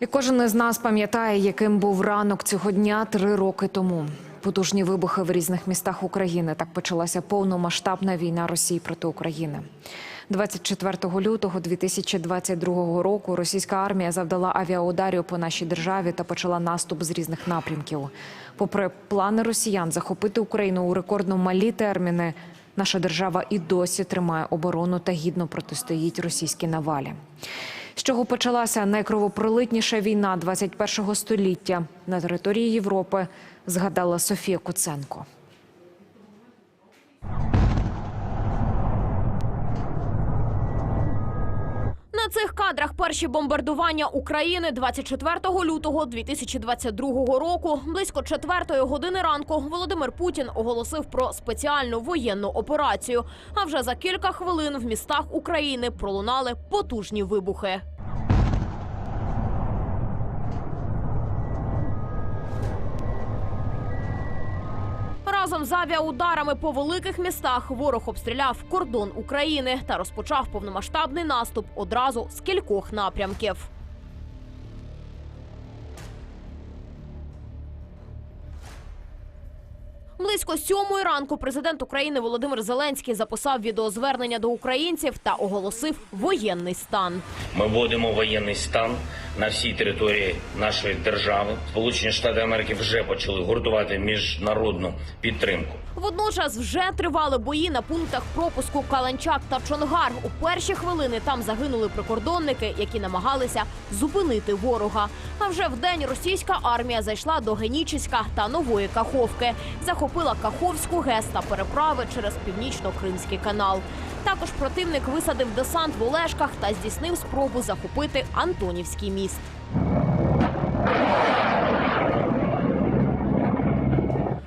І кожен із нас пам'ятає, яким був ранок цього дня три роки тому. Потужні вибухи в різних містах України. Так почалася повномасштабна війна Росії проти України. 24 лютого 2022 року російська армія завдала авіаударів по нашій державі та почала наступ з різних напрямків. Попри плани росіян захопити Україну у рекордно малі терміни, наша держава і досі тримає оборону та гідно протистоїть російській навалі. З чого почалася найкровопролитніша війна 21-го століття на території Європи, згадала Софія Куценко. На цих кадрах перші бомбардування України 24 лютого 2022 року. Близько четвертої години ранку Володимир Путін оголосив про спеціальну воєнну операцію. А вже за кілька хвилин в містах України пролунали потужні вибухи. Разом з авіаударами по великих містах ворог обстріляв кордон України та розпочав повномасштабний наступ одразу з кількох напрямків. Близько сьомої ранку президент України Володимир Зеленський записав відеозвернення до українців та оголосив воєнний стан. Ми вводимо воєнний стан на всій території нашої держави. Сполучені Штати Америки вже почали гуртувати міжнародну підтримку. Водночас вже тривали бої на пунктах пропуску Каланчак та Чонгар. У перші хвилини там загинули прикордонники, які намагалися зупинити ворога. А вже вдень російська армія зайшла до Генічеська та Нової Каховки, захопила Каховську ГЕС та переправи через північно-кримський канал. Також противник висадив десант в Олешках та здійснив спробу захопити Антонівський міст.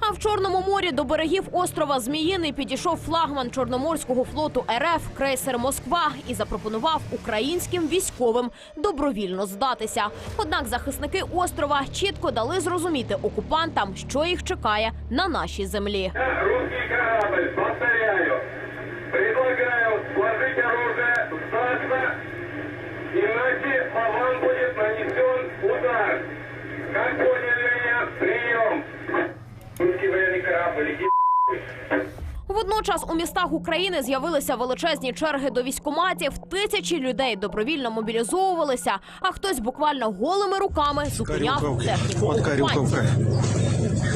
А в Чорному морі до берегів острова Зміїний підійшов флагман Чорноморського флоту РФ крейсер Москва і запропонував українським військовим добровільно здатися. Однак захисники острова чітко дали зрозуміти окупантам, що їх чекає на нашій землі. Русский корабль, удар. Как поняли меня? Прием. Русский военный корабль, иди Водночас у містах України з'явилися величезні черги до військоматів. Тисячі людей добровільно мобілізовувалися, а хтось буквально голими руками зупиняв техніку окупантів.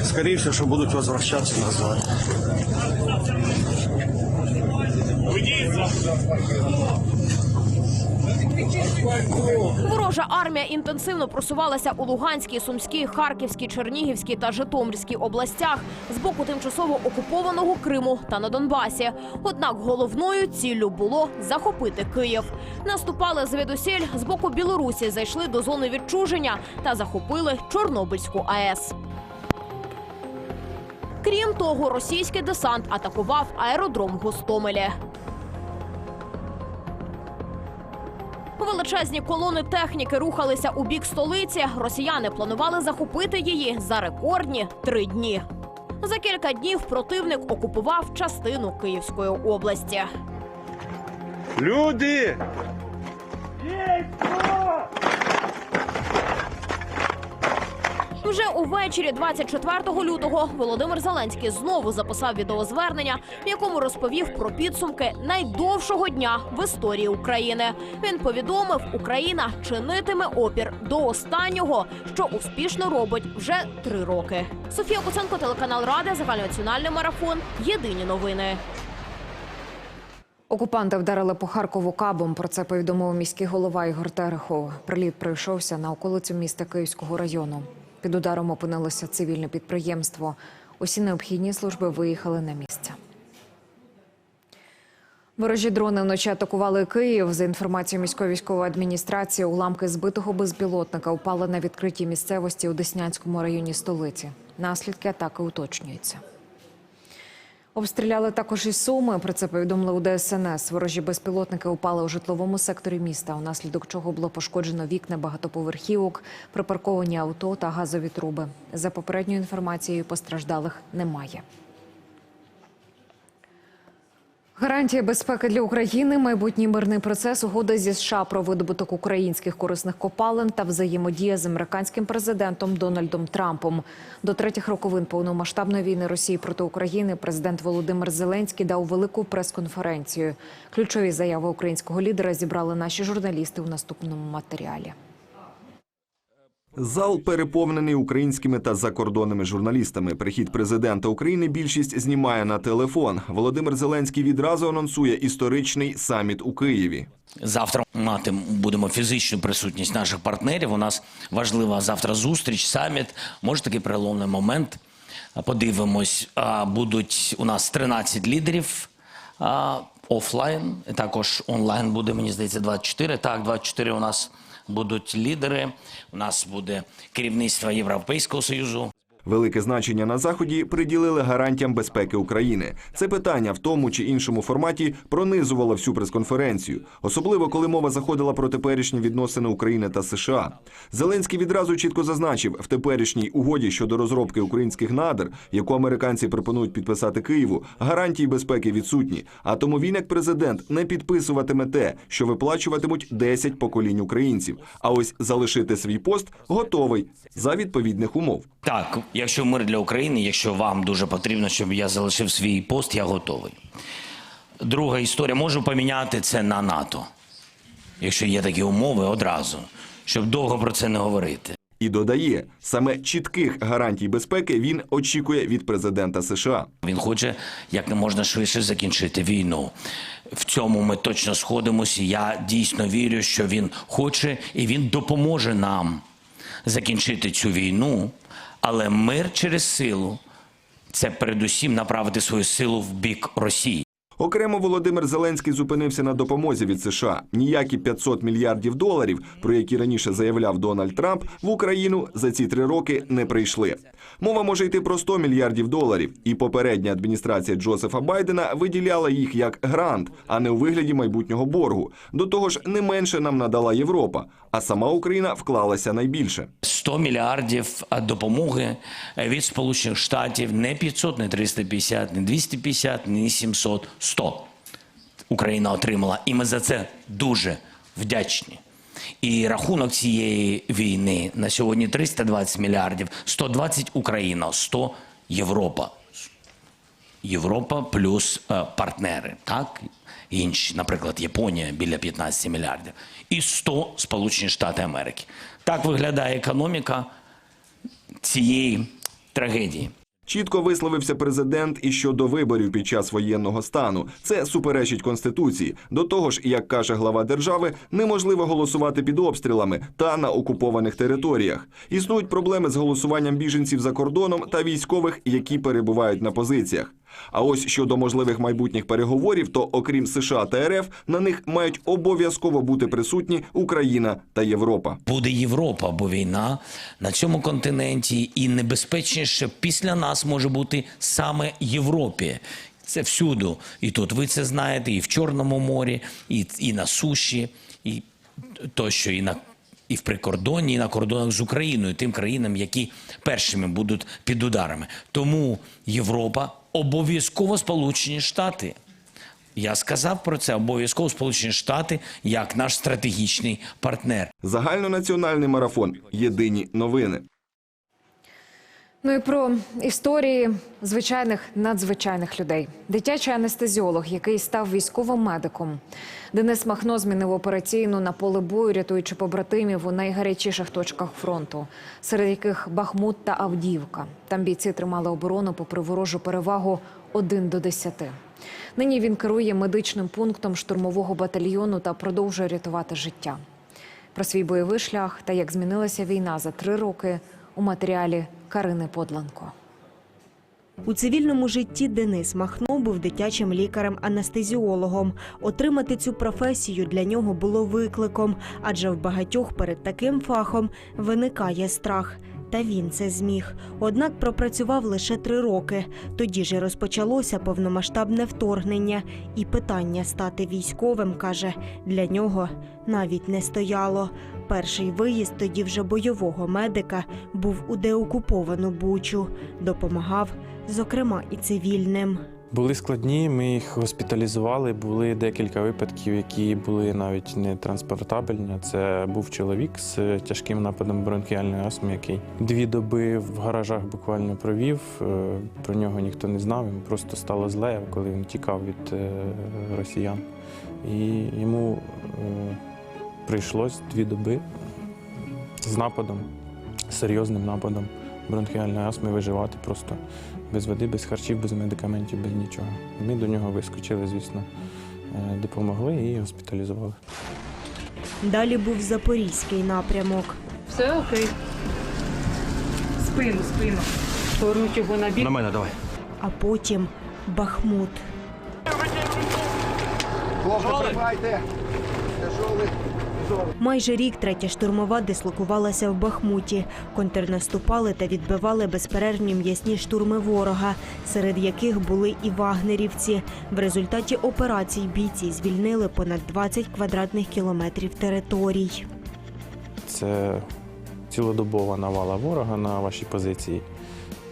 Скорее всего, что будут возвращаться назад. Ворожа армія інтенсивно просувалася у Луганській, Сумській, Харківській, Чернігівській та Житомирській областях з боку тимчасово окупованого Криму та на Донбасі. Однак головною ціллю було захопити Київ. Наступали звідусіль з боку Білорусі, зайшли до зони відчуження та захопили Чорнобильську АЕС. Крім того, російський десант атакував аеродром Гостомелі. Величезні колони техніки рухалися у бік столиці. Росіяни планували захопити її за рекордні три дні. За кілька днів противник окупував частину Київської області. Люди! Вже увечері 24 лютого Володимир Зеленський знову записав відеозвернення, в якому розповів про підсумки найдовшого дня в історії України. Він повідомив, Україна чинитиме опір до останнього, що успішно робить вже три роки. Софія Куценко, телеканал Рада, загальнонаціональний марафон. Єдині новини. Окупанти вдарили по Харкову кабом. Про це повідомив міський голова Ігор Терехов. Приліт прийшовся на околицю міста Київського району. Під ударом опинилося цивільне підприємство. Усі необхідні служби виїхали на місце. Ворожі дрони вночі атакували Київ. За інформацією міської військової адміністрації, уламки збитого безпілотника упали на відкритій місцевості у Деснянському районі столиці. Наслідки атаки уточнюються. Обстріляли також і суми. Про це повідомили у ДСНС. Ворожі безпілотники упали у житловому секторі міста, унаслідок чого було пошкоджено вікна багатоповерхівок, припарковані авто та газові труби. За попередньою інформацією, постраждалих немає. Гарантія безпеки для України, майбутній мирний процес, угода зі США про видобуток українських корисних копалин та взаємодія з американським президентом Дональдом Трампом. До третіх роковин повномасштабної війни Росії проти України президент Володимир Зеленський дав велику прес-конференцію. Ключові заяви українського лідера зібрали наші журналісти у наступному матеріалі. Зал переповнений українськими та закордонними журналістами. Прихід президента України більшість знімає на телефон. Володимир Зеленський відразу анонсує історичний саміт у Києві. Завтра мати будемо фізичну присутність наших партнерів. У нас важлива завтра зустріч, саміт. Може такий переломний момент. Подивимось, будуть у нас 13 лідерів офлайн. Також онлайн буде, мені здається, 24. Так, 24 у нас будуть лідери. У нас буде керівництво Європейського Союзу. Велике значення на заході приділили гарантіям безпеки України. Це питання в тому чи іншому форматі пронизувало всю прес-конференцію, особливо коли мова заходила про теперішні відносини України та США. Зеленський відразу чітко зазначив, в теперішній угоді щодо розробки українських надр, яку американці пропонують підписати Києву, гарантії безпеки відсутні. А тому він, як президент, не підписуватиме те, що виплачуватимуть 10 поколінь українців. А ось залишити свій пост готовий за відповідних умов. Так, якщо мир для України, якщо вам дуже потрібно, щоб я залишив свій пост, я готовий. Друга історія можу поміняти це на НАТО, якщо є такі умови одразу, щоб довго про це не говорити. І додає, саме чітких гарантій безпеки він очікує від президента США. Він хоче як не можна швидше закінчити війну. В цьому ми точно сходимося. Я дійсно вірю, що він хоче і він допоможе нам закінчити цю війну. Але мир через силу це передусім направити свою силу в бік Росії. Окремо Володимир Зеленський зупинився на допомозі від США. Ніякі 500 мільярдів доларів, про які раніше заявляв Дональд Трамп, в Україну за ці три роки не прийшли. Мова може йти про 100 мільярдів доларів, і попередня адміністрація Джозефа Байдена виділяла їх як грант, а не у вигляді майбутнього боргу. До того ж, не менше нам надала Європа, а сама Україна вклалася найбільше. 100 мільярдів допомоги е, від Сполучених Штатів не 500, не 350, не 250, не 700, 100 Україна отримала. І ми за це дуже вдячні. І рахунок цієї війни на сьогодні 320 мільярдів, 120 Україна, 100 Європа. Європа плюс е, партнери, так? Інші, наприклад, Японія біля 15 мільярдів. І 100 Сполучені Штати Америки. Так виглядає економіка цієї трагедії. Чітко висловився президент і щодо виборів під час воєнного стану. Це суперечить конституції. До того ж, як каже глава держави, неможливо голосувати під обстрілами та на окупованих територіях. Існують проблеми з голосуванням біженців за кордоном та військових, які перебувають на позиціях. А ось щодо можливих майбутніх переговорів, то окрім США та РФ, на них мають обов'язково бути присутні Україна та Європа. Буде Європа, бо війна на цьому континенті і небезпечніше після нас може бути саме Європі. Це всюду. І тут ви це знаєте, і в Чорному морі, і, і на суші, і тощо, і на. І в прикордонні, і на кордонах з Україною, тим країнам, які першими будуть під ударами. Тому Європа обов'язково Сполучені Штати. Я сказав про це обов'язково Сполучені Штати як наш стратегічний партнер. Загальнонаціональний марафон. Єдині новини. Ну і про історії звичайних надзвичайних людей. Дитячий анестезіолог, який став військовим медиком. Денис Махно змінив операційну на поле бою, рятуючи побратимів у найгарячіших точках фронту, серед яких Бахмут та Авдіївка. Там бійці тримали оборону попри ворожу перевагу 1 до 10. Нині він керує медичним пунктом штурмового батальйону та продовжує рятувати життя. Про свій бойовий шлях та як змінилася війна за три роки у матеріалі Карини Подланко. У цивільному житті Денис Махно був дитячим лікарем-анестезіологом. Отримати цю професію для нього було викликом, адже в багатьох перед таким фахом виникає страх. Та він це зміг. Однак пропрацював лише три роки. Тоді ж і розпочалося повномасштабне вторгнення, і питання стати військовим, каже, для нього навіть не стояло. Перший виїзд тоді вже бойового медика був у деокуповану Бучу. Допомагав, зокрема, і цивільним. Були складні, ми їх госпіталізували. Були декілька випадків, які були навіть не транспортабельні. Це був чоловік з тяжким нападом бронхіальної астми, який дві доби в гаражах буквально провів. Е, Про нього ніхто не знав. Йому просто стало зле, коли він тікав від е, росіян. І йому е, прийшлось дві доби з нападом, серйозним нападом бронхіальної астми виживати просто без води, без харчів, без медикаментів, без нічого. Ми до нього вискочили, звісно, е, допомогли і госпіталізували. Далі був запорізький напрямок. Все окей. Спину, спину. Повернуть його на бік. На мене давай. а потім Бахмут. Майже рік третя штурмова дислокувалася в Бахмуті. Контрнаступали та відбивали безперервні м'ясні штурми ворога, серед яких були і вагнерівці. В результаті операцій бійці звільнили понад 20 квадратних кілометрів територій. Це цілодобова навала ворога на ваші позиції.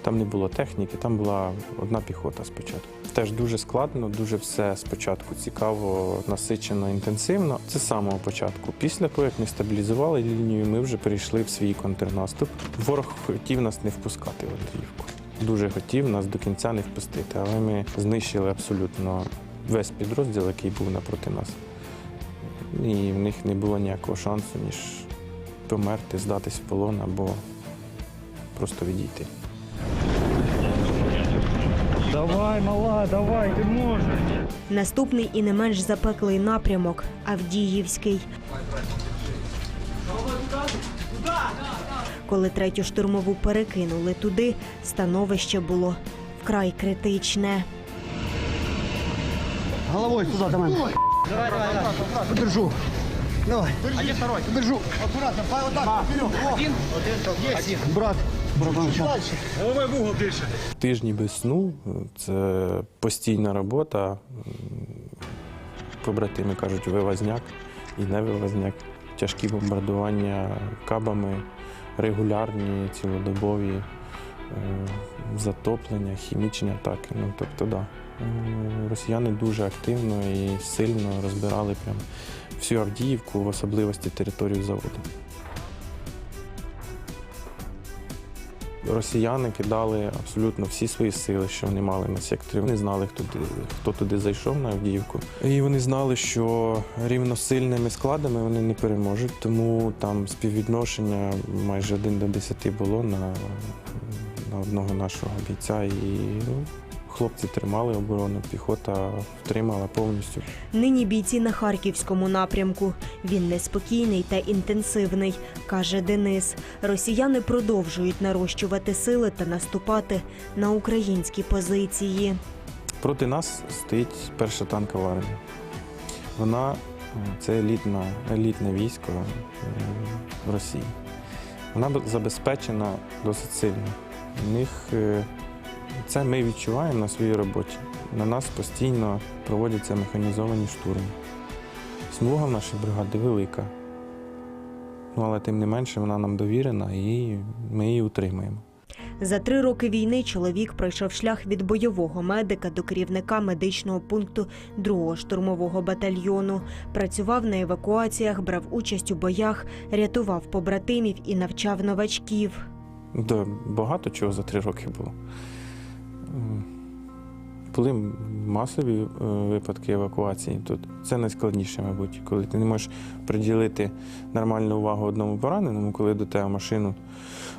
Там не було техніки, там була одна піхота спочатку. Теж дуже складно, дуже все спочатку цікаво, насичено, інтенсивно. Це з самого початку. Після того, як ми стабілізували лінію, ми вже перейшли в свій контрнаступ. Ворог хотів нас не впускати в Андріївку. Дуже хотів нас до кінця не впустити, але ми знищили абсолютно весь підрозділ, який був напроти нас. І в них не було ніякого шансу, ніж померти, здатись в полон або просто відійти. Давай, мала, давай, ти можеш. Наступний і не менш запеклий напрямок Авдіївський. Коли третю штурмову перекинули туди, становище було вкрай критичне. Головой сюди, до мене. Давай, давай, давай. Подержу. Давай. А где второй? Подержу. Аккуратно, па, вот так, вперед. Один? Один. Брат. Тижні без сну це постійна робота. Побратими кажуть, вивозняк і не вивозняк. Тяжкі бомбардування кабами, регулярні, цілодобові, е, затоплення, хімічні атаки. Ну, тобто, да. Е, Росіяни дуже активно і сильно розбирали прям всю Авдіївку, в особливості територію заводу. Росіяни кидали абсолютно всі свої сили, що вони мали на секторі. Вони знали, хто туди, хто туди зайшов на Авдіївку. І вони знали, що рівносильними складами вони не переможуть, тому там співвідношення майже один до десяти було на, на одного нашого бійця. І ну, хлопці тримали оборону, піхота втримала повністю. Нині бійці на харківському напрямку. Він неспокійний та інтенсивний, каже Денис. Росіяни продовжують нарощувати сили та наступати на українські позиції. Проти нас стоїть перша танкова армія. Вона це елітна, елітне військо е, в Росії. Вона забезпечена досить сильно. У них е, це ми відчуваємо на своїй роботі. На нас постійно проводяться механізовані штурми. Смуга в нашій бригади велика. Ну, але тим не менше вона нам довірена і ми її утримуємо. За три роки війни чоловік пройшов шлях від бойового медика до керівника медичного пункту 2-го штурмового батальйону. Працював на евакуаціях, брав участь у боях, рятував побратимів і навчав новачків. Да, багато чого за три роки було. Були масові е, випадки евакуації тут. Це найскладніше, мабуть, коли ти не можеш приділити нормальну увагу одному пораненому, коли до тебе машину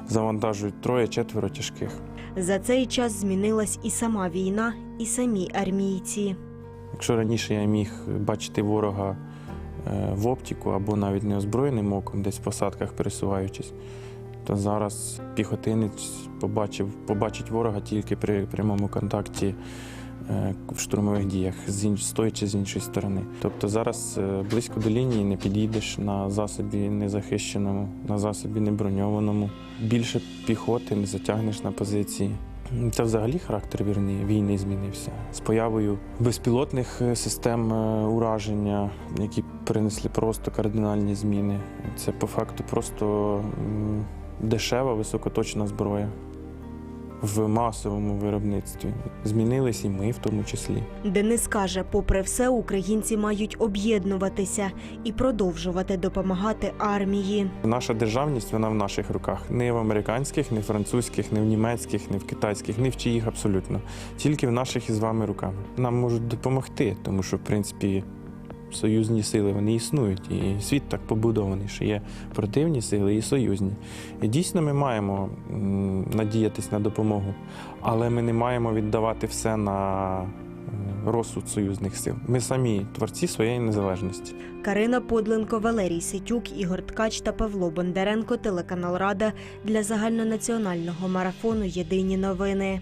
завантажують троє-четверо тяжких. За цей час змінилась і сама війна, і самі армійці. Якщо раніше я міг бачити ворога е, в оптику або навіть неозброєним оком, десь в посадках пересуваючись, то зараз піхотинець побачив, побачить ворога тільки при прямому контакті е, в штурмових діях, з інш- стоячи з іншої сторони. Тобто зараз е, близько до лінії не підійдеш на засобі незахищеному, на засобі неброньованому. Більше піхоти не затягнеш на позиції. Це взагалі характер війни, війни змінився з появою безпілотних е, систем ураження, які принесли просто кардинальні зміни. Це по факту просто дешева високоточна зброя. в масовому виробництві. Змінились і ми в тому числі. Денис каже, попри все, українці мають об'єднуватися і продовжувати допомагати армії. Наша державність вона в наших руках. Не в американських, не в французьких, не в німецьких, не в китайських, не в чиїх абсолютно. Тільки в наших із вами руками. Нам можуть допомогти, тому що в принципі. Союзні сили вони існують, і світ так побудований, що є противні сили і союзні. І дійсно ми маємо надіятись на допомогу, але ми не маємо віддавати все на розсуд союзних сил. Ми самі творці своєї незалежності. Карина Подленко, Валерій Ситюк, Ігор Ткач та Павло Бондаренко. Телеканал Рада для загальнонаціонального марафону Єдині новини.